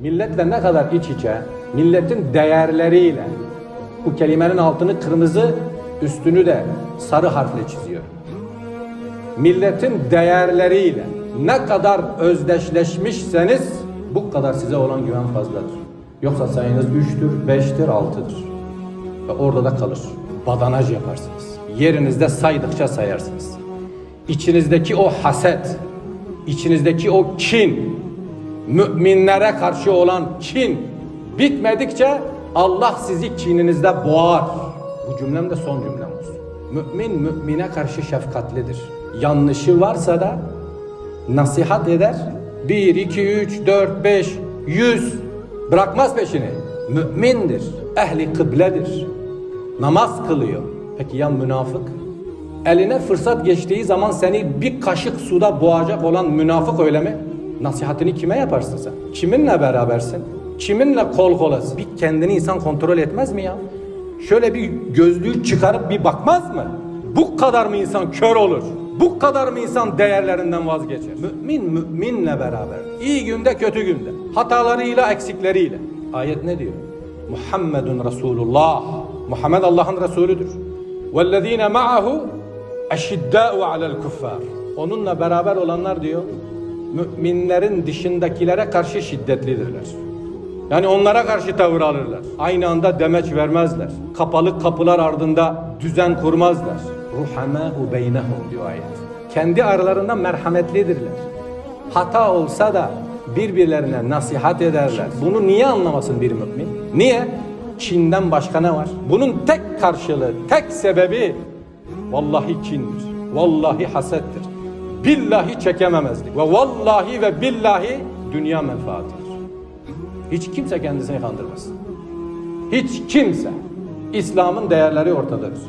Milletle ne kadar iç içe, milletin değerleriyle bu kelimenin altını kırmızı, üstünü de sarı harfle çiziyor. Milletin değerleriyle ne kadar özdeşleşmişseniz bu kadar size olan güven fazladır. Yoksa sayınız 3'tür, 5'tir, 6'dır. Ve orada da kalır. Badanaj yaparsınız. Yerinizde saydıkça sayarsınız. İçinizdeki o haset, içinizdeki o kin, müminlere karşı olan kin bitmedikçe Allah sizi kininizde boğar. Bu cümlem de son cümlem olsun. Mümin mümine karşı şefkatlidir. Yanlışı varsa da nasihat eder. 1, 2, 3, 4, 5, 100 bırakmaz peşini. Mümindir. Ehli kıbledir. Namaz kılıyor. Peki ya münafık? Eline fırsat geçtiği zaman seni bir kaşık suda boğacak olan münafık öyle mi? Nasihatini kime yaparsın sen? Kiminle berabersin? Kiminle kol kolasın? Bir kendini insan kontrol etmez mi ya? Şöyle bir gözlüğü çıkarıp bir bakmaz mı? Bu kadar mı insan kör olur? Bu kadar mı insan değerlerinden vazgeçer? Mümin müminle beraber. İyi günde kötü günde. Hatalarıyla eksikleriyle. Ayet ne diyor? Muhammedun Resulullah. Muhammed Allah'ın Resulüdür. وَالَّذ۪ينَ مَعَهُ اَشِدَّاءُ عَلَى الْكُفَّارِ Onunla beraber olanlar diyor, müminlerin dışındakilere karşı şiddetlidirler. Yani onlara karşı tavır alırlar. Aynı anda demeç vermezler. Kapalı kapılar ardında düzen kurmazlar. Ruhamâhu beynehum diyor ayet. Kendi aralarında merhametlidirler. Hata olsa da birbirlerine nasihat ederler. Bunu niye anlamasın bir mümin? Niye? Çin'den başka ne var? Bunun tek karşılığı, tek sebebi vallahi kindir. Vallahi hasettir. Billahi çekememezlik. Ve vallahi ve billahi dünya menfaatidir. Hiç kimse kendisini kandırmasın. Hiç kimse. İslam'ın değerleri ortadadır.